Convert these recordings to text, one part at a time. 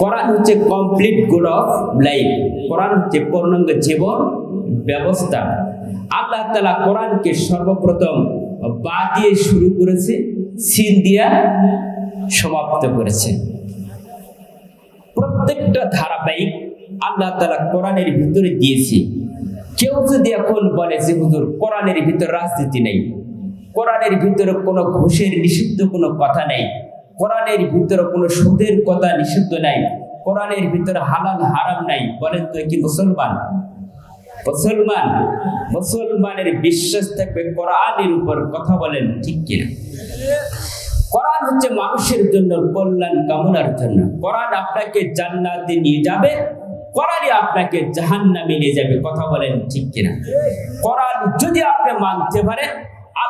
কোরআন হচ্ছে complete code of life কোরআন হচ্ছে পূর্ণাঙ্গ জীবন ব্যবস্থা। আল্লাহ তালা কোরআনকে সর্বপ্রথম বা দিয়ে শুরু করেছে, সিন দিয়া সমাপ্ত করেছে। প্রত্যেকটা ধারাবাহিক আল্লাহ তালা কোরআনের ভিতরে দিয়েছে। কেউ যদি এখন বলে যে, হুজুর কোরআনের ভিতরে রাজনীতি নেই। কোরআনের ভিতরে কোনো ঘুষের নিষিদ্ধ কোনো কথা নেই। কোরআনের ভিতরে কোনো সুদের কথা নিষিদ্ধ নাই, কোরআনের ভিতরে হালাল হারাম নাই, বলেন তো কি মুসলমান। মুসলমান, মুসলমানের বিশ্বাস থাকবে কোরআনের উপর কথা বলেন, ঠিক কিনা? কোরআন হচ্ছে মানুষের জন্য কল্যাণ কামনার জন্য। কোরআন আপনাকে জান্নাতে নিয়ে যাবে, কোরআনই আপনাকে জাহান্নামে নিয়ে যাবে, কথা বলেন, ঠিক কিনা? কোরআন যদি আপনি মানতে পারেন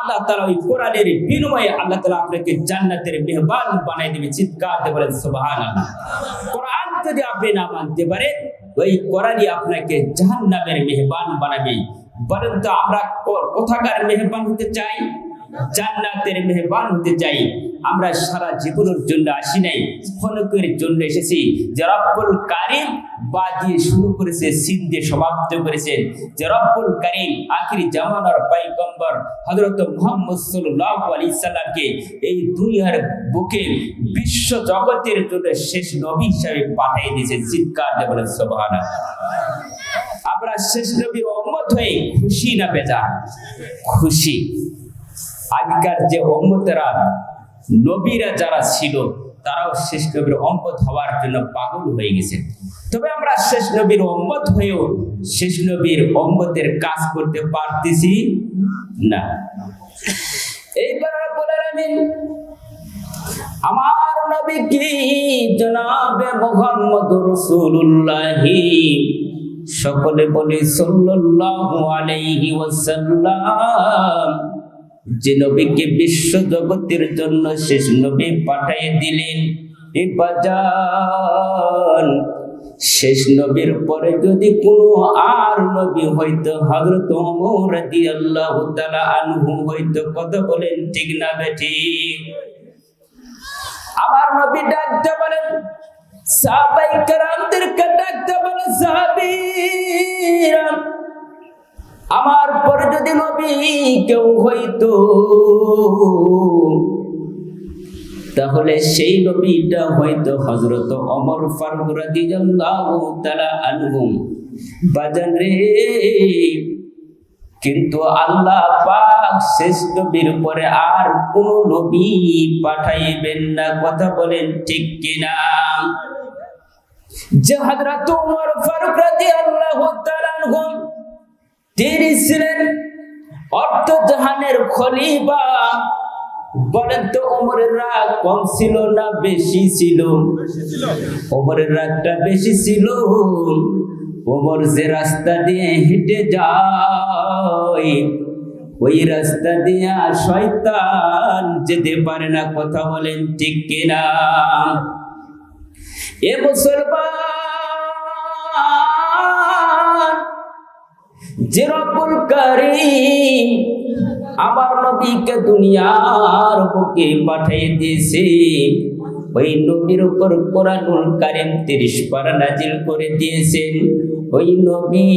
আল্লাহ তালা ওই কোরআনের বিনিময়ে আল্লাহ তালা আপনাকে জান্নাতের মেহবান বানাই দেবে, চিৎকার দিয়ে বলেন কোরআন যদি আপনি না মানতে পারেন, ওই কোরআনই আপনাকে জাহান্নামের মেহবান বানাবে। বলেন তো, আমরা কোথাকার মেহবান হতে চাই? জান্নাতের মেহবান হতে চাই। আমরা সারা জীবনের জন্য আসি নাই, ফলকের জন্য এসেছি। যে কারিম বা দিয়ে শুরু করেছে, সিন দিয়ে সমাপ্ত করেছেন যে কারিম আখিরি জামানার পাইগম্বর হযরত মুহাম্মদ সাল্লাল্লাহু আলাইহি সাল্লামকে এই দুনিয়ার বুকে বিশ্ব জগতের জন্য শেষ নবী হিসাবে পাঠিয়ে দিয়েছে। চিৎকার বলেন, সুবহানাল্লাহ। আমরা শেষ নবীর উম্মত হয়ে খুশি না বেজা? খুশি। আগেকার যে অম্মতেরা নবীরা যারা ছিল, তারাও শেষ নবীর অম্মত হওয়ার জন্য পাগল হয়ে গেছে। তবে আমরা শেষ নবীর অম্মত হয়েও শেষ নবীর অম্মতের কাজ করতে পারতেছি না। এইবার আমার নবী কি জনাবে মোহাম্মদ রাসূলুল্লাহি। সকলে বলে সাল্লাল্লাহু আলাইহি ওয়াসাল্লাম। যে নবীকে বিশ্ব জগতের জন্য শেষ নবী পাঠিয়ে দিলেন। শেষ নবীর পরে যদি কোনো আর নবী হয়তো হজরত রাজি আল্লাহ আনহু হয়তো কত বলেন, ঠিক না বেঠি? আমার নবী ডাকতে বলেন সাবাই কারামদেরকে ডাকতে বলেন আমার পরে যদি নবী কেউ হইতো, তাহলে সেই নবীটা হয়তো হজরত অমর ফারুক রাদিয়াল্লাহু তাআলা আনহু। বাজান রে, কিন্তু আল্লাহ পাক শেষ নবীর পরে আর কোন নবী পাঠাইবেন না, কথা বলেন ঠিক কিনা? যে হযরত ওমর ফারুক রাদিয়াল্লাহু তাআলা আনহু তিনি ছিলেন অর্থ জাহানের খলিফা বলেন তো ওমরের রাগ কম ছিল না বেশি ছিল? ওমরের রাগটা বেশি ছিল। ওমর যে রাস্তা দিয়ে হেঁটে যায়, ওই রাস্তা দিয়া শয়তান যেতে পারে না, কথা বলেন ঠিক কিনা? এ মুসলমান যে রব্বুল কারীম আমার নবীকে দুনিয়ার বুকে পাঠিয়ে দিয়েছে, ওই নবীর উপর কোরআনুল কারীম 30 পারা নাজিল করে দিয়েছেন ওই নবী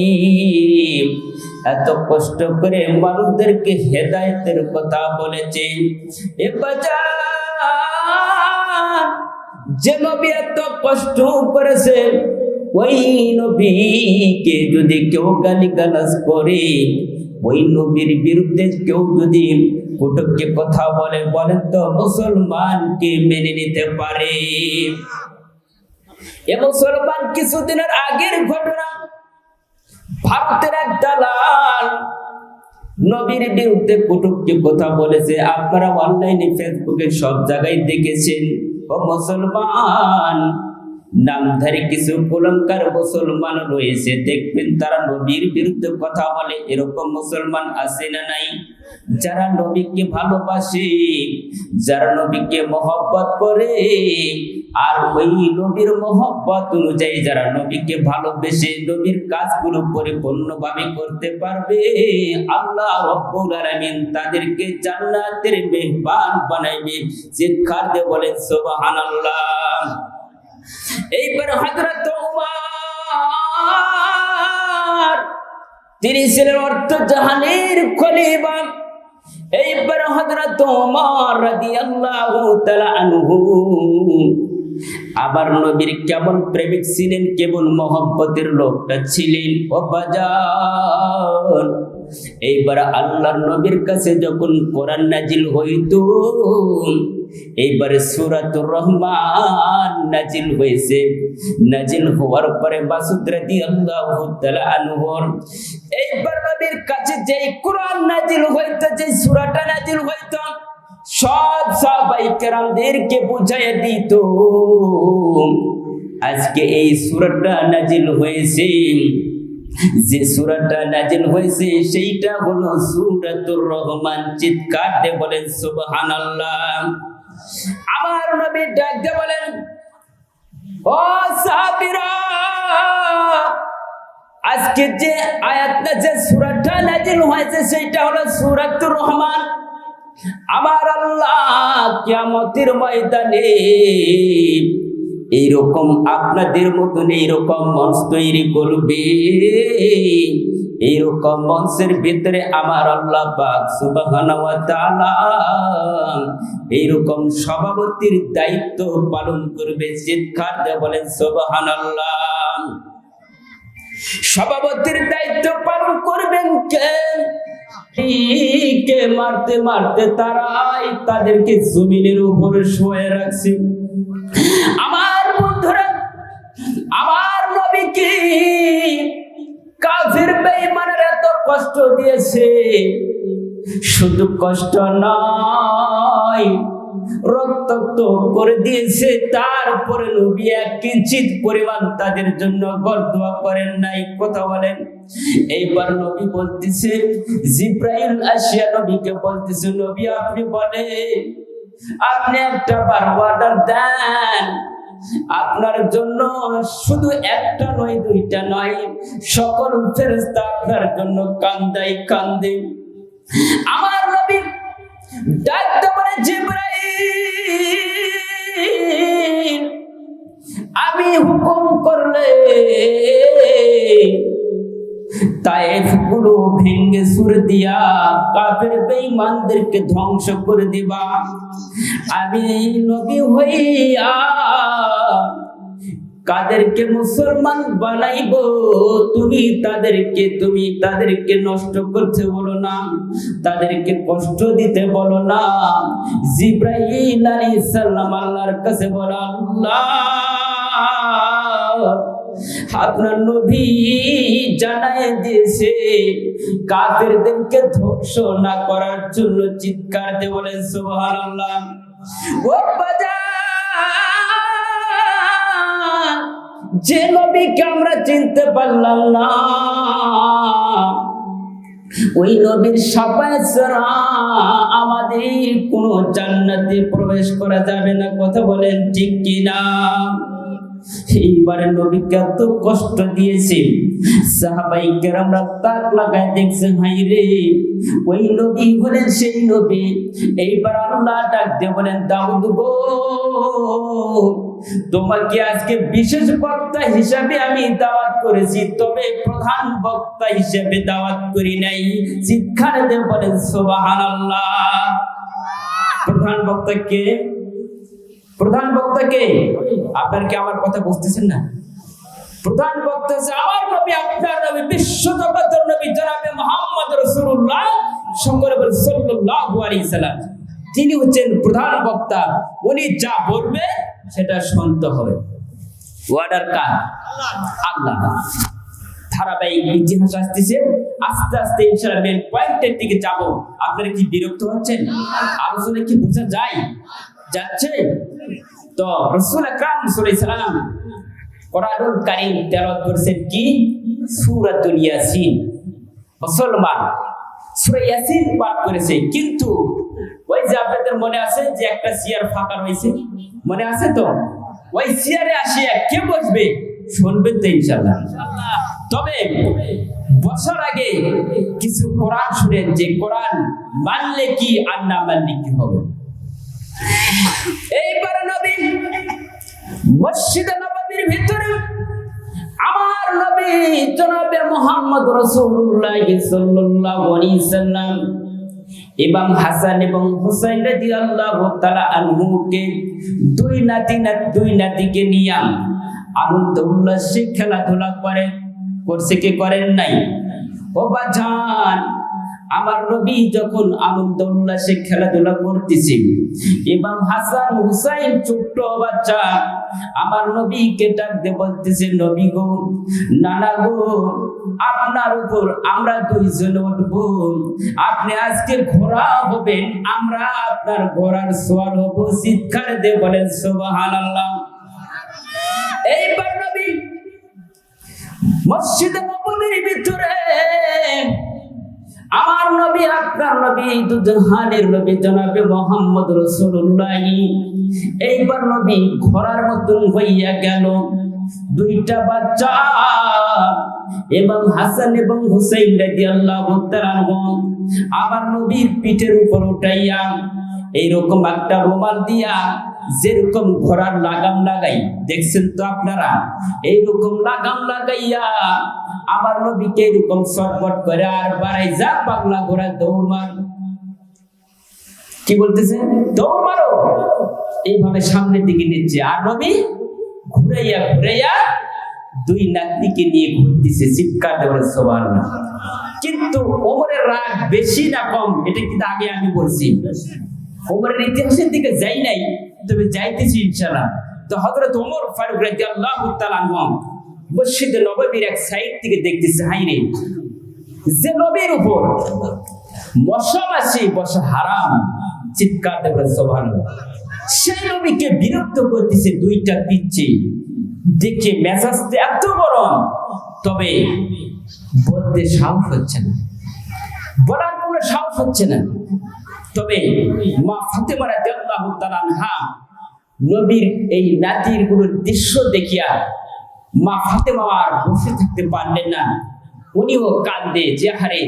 এত কষ্ট করে মানুষদেরকে হেদায়েতের কথা বলেছেন এ যে নবী এত কষ্ট করেছেন ওই নবীকে যদি কেউ গালি গালাজ করে, ওই নবীর বিরুদ্ধে কেউ যদি কুটুককে কথা বলে বলেন তো মুসলমানকে মেনে নিতে পারে। এ মুসলমান কিছুদিনের আগের ঘটনা। ভারতের এক দালাল নবীর বিরুদ্ধে কুটুককে কথা বলেছে। আপনারা অনলাইনে ফেসবুকে সব জায়গায় দেখেছেন, ও মুসলমান নামধারী কিছু কুলঙ্কার মুসলমান রয়েছে। দেখবেন তারা নবীর বিরুদ্ধে কথা বলে, এরকম মুসলমান আছে না নাই? যারা নবীকে ভালোবাসে, যারা নবীকে মহব্বত করে, আর ওই নবীর মহব্বত অনুযায়ী যারা নবীকে ভালোবেসে নবীর কাজগুলো পরিপূর্ণভাবে করতে পারবে, আল্লাহ রব্বুল তাদেরকে জান্নাতের মেহমান বানাইবে। চিৎকার দিয়ে বলেন, সুবহানাল্লাহ। এইবার উমর, তিনি ছিলেন অর্থ জাহানের খলিফা। এইবার তাআলা আনহু, আবার নবীর কেমন প্রেমিক ছিলেন, কেমন মহব্বতের লোকটা ছিলেন। ও এইবার আল্লাহর নবীর কাছে যখন কোরআন নাজিল হইতো, এইবারে সূরাতুর রহমান নাজিল হয়েছে। নাজিল হওয়ার পরে মাসুদ রাদিয়াল্লাহু তাআলা আনহুর এইবার নবীর কাছে যে কোরআন নাজিল হইতো যে সূরাটা নাজিল হইতো, সব সাহাবাই কেরামদেরকে বুঝাই দিত, আজকে এই সূরাটা নাজিল হয়েছে। যে সূরাটা নাজিল হয়েছে, সেইটা হলো সূরাতুর রহমান। চিৎকার দিয়ে বলেন, সুবহানাল্লাহ। আমার নবী ডাক দিয়ে বলেন, ও সাহাবীরা, আজকে যে আয়াতটা, যে সূরাটা নাজিল হয়েছে, সেইটা হলো সূরাতুর রহমান। আমার আল্লাহ কিয়ামতের ময়দানে এইরকম আপনাদের মতন এইরকম মঞ্চ তৈরি করবে। এইরকম মঞ্চের ভিতরে আমার আল্লাহ এইরকম সভাপতির দায়িত্ব পালন করবে। চিৎকার বলেন, সুবহানাল্লাহ। সভাপতির দায়িত্ব পালন করবেন কে কে মারতে মারতে তারাই তাদেরকে জমিনের উপরে শুয়ে রাখছে। আমার কাফির বেঈমানের এত কষ্ট দিয়েছে। শুধু কষ্ট নয়, রক্তাক্ত করে দিয়েছে। তারপরে নবী এক কিঞ্চিত পরিমাণ তাদের জন্য বরদোয়া করেন নাই। কথা বলেন। এইবার নবী বলতেছে, জিব্রাইল আসিয়া নবীকে বলতেছে, নবী আপনি বলে আপনি একটা বার অর্ডার দেন। আপনার জন্য শুধু একটা নয়, দুইটা নয়, সকল ফেরেশতা আপনার জন্য কান্দাই কান্দে। আমার নবী ডাকতে পারে জিব্রাইল, আমি হুকুম করলে ভেঙ্গে সুর দিয়া কাফের বেঈমানদেরকে ধ্বংস করে দিবা। আমি নবী হইয়া কাদেরকে মুসলমান বানাইব, তুমি তাদেরকে তুমি তাদেরকে নষ্ট করতে বলো না, তাদেরকে কষ্ট দিতে বলো না। জিব্রাইল আলাইহিস সালাম আল্লাহর কাছে বলো, আল্লাহ, আপনার নবী জানায় দিয়েছে, কাফেরদেরকে ধ্বংস না করার জন্য চিৎকার দিয়ে বলেন, সুবহানাল্লাহ। যে নবীকে আমরা চিনতে পারলাম না, ওই নবীর সাপায় আমাদের কোনো জান্নাতে প্রবেশ করা যাবে না। কথা বলেন ঠিক কিনা? এইবারে নবীকে এত কষ্ট দিয়েছে সাহাবাই কেরামরা তাক লাগায় দেখছে হাই রে, ওই নবী হলেন সেই নবী। এইবার আল্লাহ ডাক দিয়ে বলেন, দাউদ গো, তোমাকে আজকে বিশেষ বক্তা হিসাবে আমি দাওয়াত করেছি, তবে প্রধান বক্তা হিসাবে দাওয়াত করি নাই। চিৎকার দিয়ে বলেন, সুবহানাল্লাহ। প্রধান বক্তা কে? প্রধান বক্তা কে? আপনার কি আমার কথা বুঝতেছেন না? প্রধান বক্তা হচ্ছে আমার নবী, আপনার নবী, বিশ্ব জগতের নবী জনাবে মোহাম্মদ সাল্লাম। তিনি হচ্ছেন প্রধান বক্তা। উনি যা বলবে সেটা শুনতে হবে। ওয়ার্ডার কার? আল্লাহ। ধারাবাহিক ইতিহাস আসতেছে। আস্তে আস্তে ইনশাআল্লাহ মেন পয়েন্টের দিকে যাব। আপনারা কি বিরক্ত হচ্ছেন? আলোচনা কি বোঝা যায়? যাচ্ছে? তো রসুল আকরাম সাল্লাম কোরআনুল কারীম তেলাওয়াত করেছেন কি? সূরাতুল ইয়াসিন। মুসলমান সূরা ইয়াসিন পাঠ করেছে। কিন্তু ওই যে আপনাদের মনে আছে যে একটা চেয়ার ফাঁকা রয়েছে? মনে আছে তো? ওই চেয়ারে আসিয়া কে বসবে? শুনবেন তো ইনশাআল্লাহ। তবে বছর আগে কিছু কোরআন শুনেন যে কোরআন মানলে কি আর না মানলে কি হবে? এইবার নবী মসজিদে নববীর ভিতরে আমার নবী জনাবে মোহাম্মদ রাসূলুল্লাহ সাল্লাল্লাহু আলাইহি সাল্লাম এবং হাসান এবং হুসাইন রাদিয়াল্লাহু তাআলা আনহুকে দুই নাতি না দুই নাতিকে নিয়ে আনন্দ উল্লাসে খেলাধুলা করে, করছে কি করেন নাই? ও বাজান আমার নবী যখন আনন্দ উল্লাসে খেলাধুলা করতেছে এবং হাসান হুসাইন ছোট্ট বাচ্চা, আমার নবীকে ডাক দিয়ে বলতেছে, নবী গো, নানা গো, আপনার উপর আমরা দুইজন উঠবো। আপনি আজকে ঘোড়া হবেন, আমরা আপনার ঘোড়ার সোয়ার হব। চিৎকার দিয়ে বলেন, সুবহানাল্লাহ। এইবার নবী মসজিদে নববীর ভিতরে আপনার নবী দুজাহানের নবী জনাবে মোহাম্মদ রসুল্লাহ এইবার নবী ঘোড়ার মতন হইয়া গেল। দুইটা বাচ্চা, এবং হাসান এবং হুসাইন রাদিয়াল্লাহু তাআলা আবার নবীর পিঠের উপর উঠাইয়া, এইরকম একটা রুমাল দিয়া যেরকম ঘোড়ার লাগাম লাগাই, দেখছেন তো আপনারা? এইরকম লাগাম লাগাইয়া আমার নবীকে এরকম শটপট করে আর বাড়াই, যা পাগলা ঘোড়া দৌড় মার। কি বলতেছে? দৌড় মারো। এইভাবে সামনের দিকে নিচ্ছে। আর নবী ঘুরাইয়া ঘুরাইয়া দুই নাতনিকে নিয়ে ঘুরতেছে, চিৎকার দেওয়ার সবার কিন্তু ওমরের রাগ বেশি না কম, এটা কিন্তু আগে আমি বলছি। ওমরের ইতিহাসের দিকে যাই নাই, তবে যাইতেছি ইনশাআল্লাহ। তো হযরত ওমর ফারুক রাদিয়াল্লাহু তাআলা আনহু মসজিদে নববীর এক সাইড থেকে দেখতেছে, হাই রে। যে নবীর উপর মশা মাছি বসা হারাম, চিৎকার দেবেন সুবহানাল্লাহ। সেই নবীকে বিরক্ত করতেছে দুইটা পিচ্ছে দেখে মেজাজটা এত গরম, তবে বলতে সাহস হচ্ছে না। বলার কোনো সাহস হচ্ছে না। তবে মা ফাতেমা রাদিয়াল্লাহু তাআলা নবীর এই নাতিরগুলোর দৃশ্য দেখিয়া মা ফাতেমা আর বসে থাকতে পারলেন না। উনিও কান্দে, যে হারে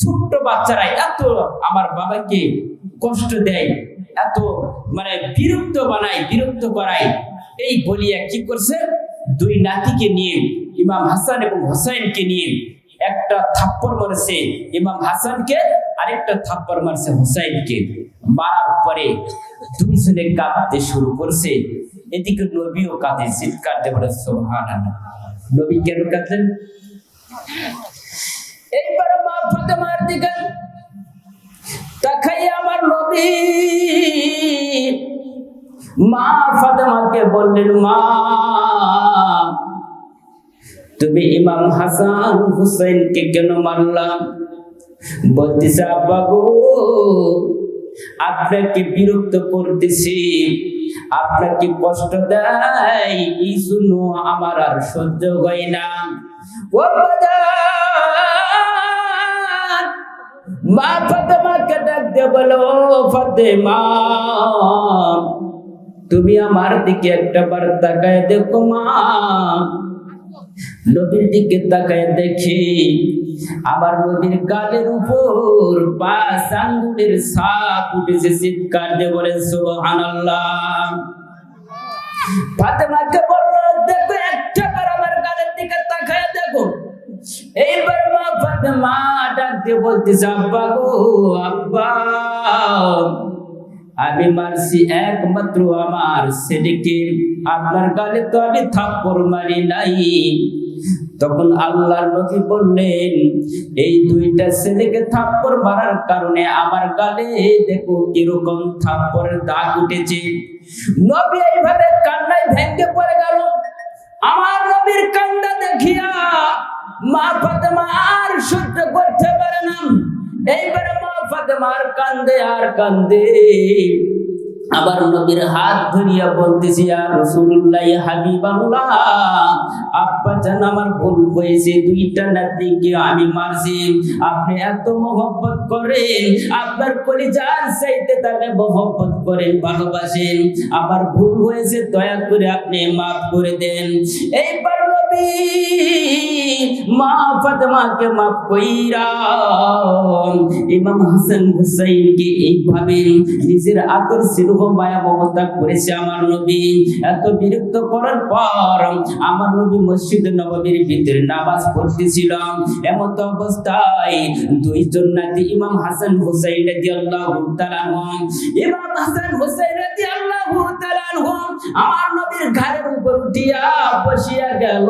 ছোট্ট বাচ্চারা এত আমার বাবাকে কষ্ট দেয়, এত মানে বিরক্ত বানায়, বিরক্ত করায়। এই বলিয়া কি করছে? দুই নাতিকে নিয়ে, ইমাম হাসান এবং হোসাইনকে নিয়ে একটা থাপ্পড় মারছে। ইমাম হাসানকে আরেকটা থাপ্পড় মারছে হোসাইনকে। মারার পরে দুইজনে কাঁদতে শুরু করছে। এদিকে নবীও কাঁদে, চিৎকার বলে, সুবহানাল্লাহ। নবী কেন কাঁদলেন? এইবার মা ফাতেমার দিকে। তাকাই আমার নবী। মা ফাতেমাকে বললেন, মা, তুমি ইমাম হাসান হুসাইনকে কেন মারলাম বলতেছে, আব্বা গো, আপনাকে বিরক্ত করতেছি। আপনাকে কষ্ট দেয়, এই জন্য আমার আর সহ্য হয় না। মা ফাতেমাকে ডাক দিয়ে বলো, ফাতেমা, তুমি আমার দিকে একটা বার তাকায় দেখো মা। নবীর দিকে তাকায় দেখি আমার নবীর গালের উপর পাঁচ আঙ্গুলের সাপ উঠেছে, চিৎকার দিয়ে বলেন, সুবহানাল্লাহ। ফাতেমাকে বলল, দেখো, একটা বার আমার গালের দিকে তাকায় দেখো। এইবার মা ফাতেমা ডাক দিয়ে আব্বা গো, আব্বা, আমি মারছি একমাত্র আমার ছেলেকে। আপনার গালে তো আমি থাপ্পড় মারি নাই। তখন আল্লাহর নবী বললেন, এই দুইটা ছেলেকে থাপ্পড় মারার কারণে আমার গালে দেখো কীরকম থাপ্পড়ের দাগ উঠেছে। নবী এইভাবে কান্নায় ভেঙে পড়ে গেল। আমার নবীর কান্না দেখিয়া মা ফাতেমা আর সহ্য করতে পারে না। এইবারে মা ফাতেমার কান্দে, আর কান্দে। আবার নবীর হাত ধরিয়া বলতেছি আর রসুল্লাহ হাবিবাল্লাহ আব্বা জান আমার ভুল হয়েছে, দুইটা নাতিকে আমি মারছি। আপনি এত মহব্বত করেন, আপনার পরিচার চাইতে তাকে মহব্বত করেন, ভালোবাসেন। আমার ভুল হয়েছে, দয়া করে আপনি মাফ করে দেন। এইবার নবী মা ফাতেমাকে মাফ ইমাম হাসান হুসাইনকে এইভাবে নিজের মায়া, মমতা করেছে আমার নবী। এত বিরক্ত করার পর আমার নবী মসজিদ ভিতরে নামাজ পড়তেছিলাম। এমত অবস্থায় দুইজন নাতি ইমাম হাসান হুসাইন আনহু। ইমাম হাসান হুসাইন আমার নবীর ঘাড়ের উপর উঠিয়া বসিয়া গেল।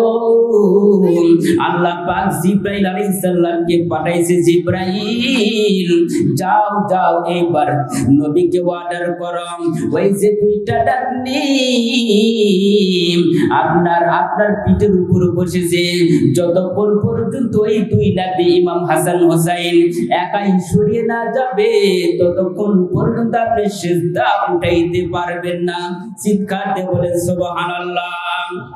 আল্লাহ পাক জিব্রাইল আলাইহিস সালামকে পাঠাইছে জিব্রাইল, যাও যাও এইবার নবীকে অর্ডার করো। ওই যে দুইটা ডাকনি আপনার আপনার পিঠের উপর বসেছে। যতক্ষণ পর্যন্ত ওই দুই নাতি ইমাম হাসান হোসাইন একাই সরিয়ে না যাবে, ততক্ষণ পর্যন্ত আপনি সিজদা উঠাইতে পারবেন না। চিৎকার দিয়ে বলেন, সুবহানাল্লাহ।